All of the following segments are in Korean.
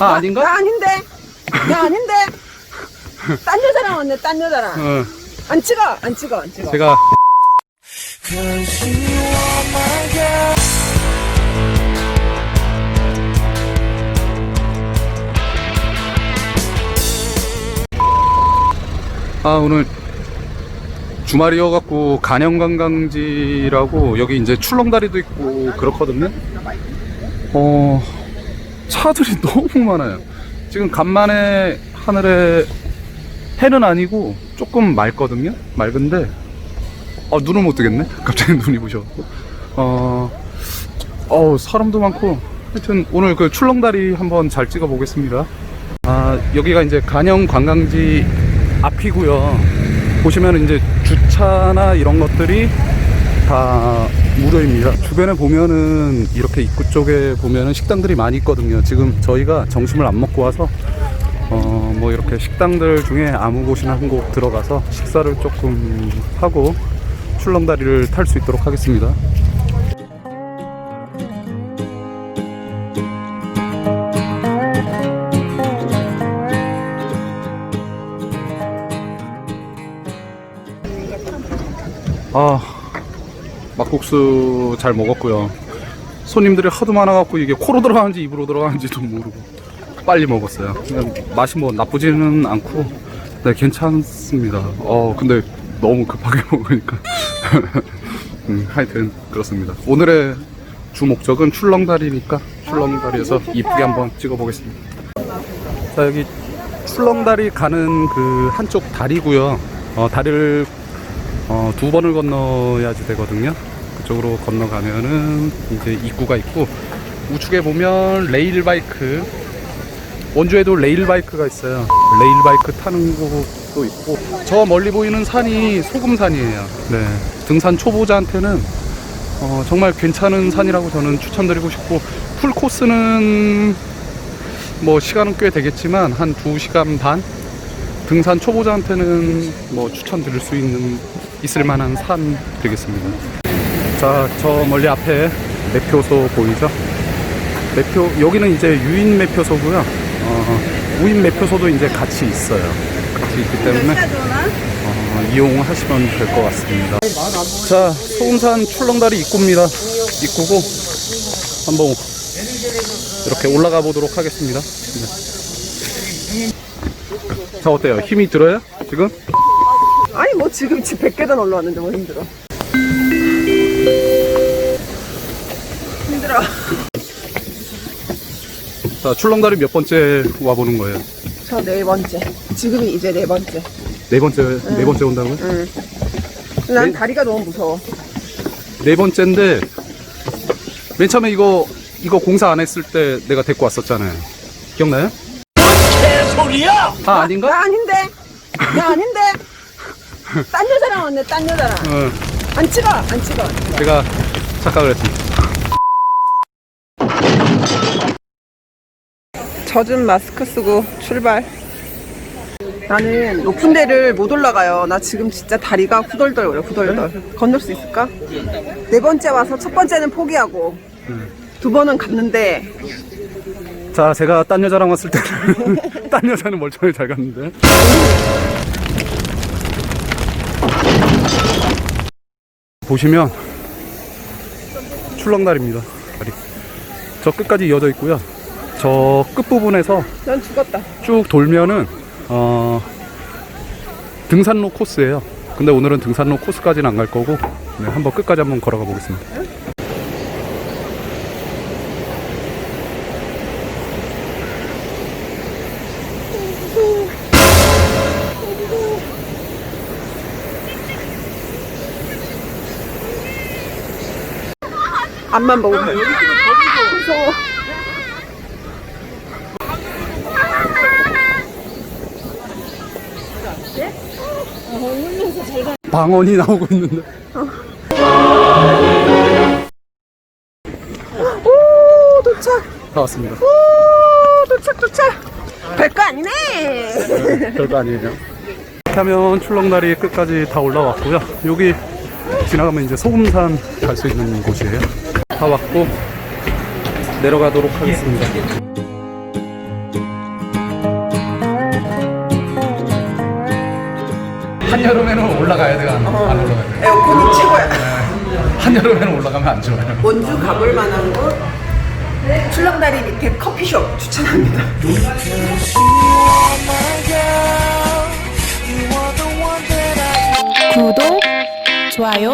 아 아닌가? 나 아닌데. 나 아닌데. 딴 여자랑 왔네, 딴 여자랑. 어, 안 찍어, 안 찍어, 안 찍어. 제가 아 오늘 주말이어 갖고 간영 관광지라고 여기 이제 출렁다리도 있고 그렇거든요. 어 차들이 너무 많아요. 지금 간만에 하늘에 해는 아니고 조금 맑거든요. 맑은데 아 눈을 못 뜨겠네. 갑자기 눈이 부셔갖고 어, 어 사람도 많고 하여튼 오늘 그 출렁다리 한번 잘 찍어 보겠습니다. 아 여기가 이제 간영 관광지 앞이고요. 보시면 이제 주차나 이런 것들이 다 무료입니다. 주변에 보면은 이렇게 입구 쪽에 보면은 식당들이 많이 있거든요. 지금 저희가 점심을 안 먹고 와서 어 뭐 이렇게 식당들 중에 아무 곳이나 한 곳 들어가서 식사를 조금 하고 출렁다리를 탈 수 있도록 하겠습니다. 아 막국수 잘 먹었고요. 손님들이 하도 많아갖고 이게 코로 들어가는지 입으로 들어가는지도 모르고 빨리 먹었어요. 맛이 뭐 나쁘지는 않고 네 괜찮습니다. 어 근데 너무 급하게 먹으니까 음, 하여튼 그렇습니다. 오늘의 주 목적은 출렁다리니까 출렁다리에서 이쁘게 한번 찍어보겠습니다. 자 여기 출렁다리 가는 그 한쪽 다리고요. 어, 다리를 어, 두 번을 건너야지 되거든요. 그쪽으로 건너가면은 이제 입구가 있고 우측에 보면 레일 바이크 원주에도 레일 바이크가 있어요. 레일 바이크 타는 곳도 있고 저 멀리 보이는 산이 소금산이에요. 네. 등산 초보자한테는 어, 정말 괜찮은 산이라고 저는 추천드리고 싶고 풀 코스는 뭐 시간은 꽤 되겠지만 한 2시간 반 등산 초보자한테는 뭐 추천드릴 수 있는 있을 만한 산 되겠습니다. 자, 저 멀리 앞에 매표소 보이죠? 매표 여기는 이제 유인 매표소고요. 어, 우인 매표소도 이제 같이 있어요. 같이 있기 때문에 어, 이용하시면 될 것 같습니다. 자, 소금산 출렁다리 입구입니다. 입구고 한번 이렇게 올라가 보도록 하겠습니다. 네. 자, 어때요? 힘이 들어요? 지금? 아니, 뭐 지금 집 100계단 올라왔는데 뭐 힘들어. 힘들어. 자, 출렁다리 몇 번째 와보는 거예요? 저 네 번째. 지금이 이제 네 번째. 네 번째, 네 번째 온다고요? 응. 난 네? 다리가 너무 무서워. 네 번째인데, 맨 처음에 이거, 이거 공사 안 했을 때 내가 데리고 왔었잖아요. 기억나요? 소리야! 아, 아닌가? 나 아닌데. 나 아닌데. 딴 여자랑 왔네, 딴 여자랑. 어, 안 찍어, 안 찍어. 제가 착각을 했습니다. 젖은 마스크 쓰고 출발. 나는 높은 데를 못 올라가요. 나 지금 진짜 다리가 후덜덜 거려, 후덜덜. 건널 수 있을까? 네 번째 와서 첫 번째는 포기하고, 두 번은 갔는데, 자, 제가 딴 여자랑 왔을 때는, 딴 여자는 멀쩡하게 잘 갔는데. 보시면, 출렁다리입니다. 다리. 저 끝까지 이어져 있고요. 저 끝부분에서 난 죽었다. 쭉 돌면은 어, 등산로 코스예요. 근데 오늘은 등산로 코스까지는 안 갈 거고 네, 한번 끝까지 한번 걸어가 보겠습니다. 앞만 보고. 가. 무서워. 방언이 나오고 있는데. 오, 도착. 다 왔습니다. 오, 도착, 도착. 별거 아니네. 별거 아니에요. 이렇게 하면 출렁다리 끝까지 다 올라왔고요. 여기 지나가면 이제 소금산 갈 수 있는 곳이에요. 다 왔고 내려가도록 하겠습니다. 한여름에는 올라가야 돼, 안, 안 올라가야 돼. 에어컨 최고야. 네. 한여름에는 올라가면 안 좋아요. 원주 가볼 만한 곳 출렁다리 밑에 커피숍 추천합니다. 네. 좋아요,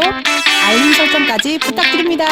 알림 설정까지 부탁드립니다.